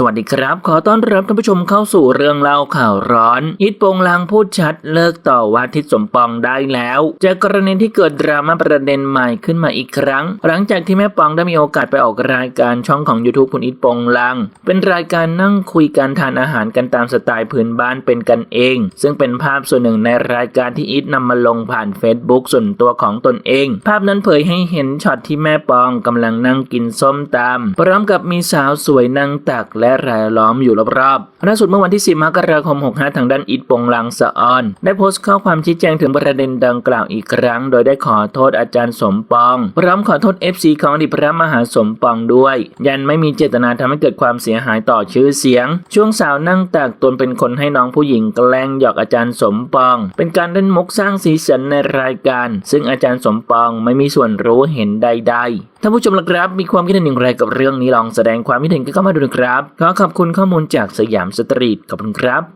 สวัสดีครับ ขอต้อนรับท่านผู้ชมเข้าสู่เรื่องเล่าข่าวร้อน อิทโปงลางพูดชัดเลิกต่อว่าทิศสมปองได้แล้ว จากกรณีที่เกิดดราม่าประเด็นใหม่ขึ้นมาอีกครั้ง หลังจากที่แม่ปองได้มีโอกาสไปออกรายการช่องของ YouTube คุณอิทโปงลาง เป็นรายการนั่งคุยการทานอาหารกันตามสไตล์พื้นบ้านเป็นกันเอง ซึ่งเป็นภาพส่วนหนึ่งในรายการที่อิทนำมาลงผ่าน Facebook ส่วนตัวของตนเอง ภาพนั้นเผยให้เห็นช็อตที่แม่ปองกำลังนั่งกินส้มตำพร้อมกับมีสาวสวยนั่งตักและรายล้อมอยู่รอบๆล่าสุดเมื่อวันที่ 10 มกราคม 65 ทางด้านอิทปงลังสะออน ได้โพสต์ข้อความชี้แจงถึงประเด็นดังกล่าวอีกครั้ง โดยได้ขอโทษอาจารย์สมปอง พร้อมขอโทษ FC ของอดีตพระมหาสมปองด้วย ยันไม่มีเจตนาทำให้เกิดความเสียหายต่อชื่อเสียง ช่วงสาวนั่งตักตนเป็นคนให้น้องผู้หญิงแกล้งหยอกอาจารย์สมปอง เป็นการเล่นมุกสร้างสีสันในรายการ ซึ่งอาจารย์สมปองไม่มีส่วนรู้เห็นใดๆท่านผู้ชมละครับมีความคิดเห็นอย่างไรกับเรื่องนี้ลองแสดงความคิดเห็นกันเข้ามาดูนะครับ ขอขอบคุณข้อมูลจากสยามสตรีทขอบคุณครับ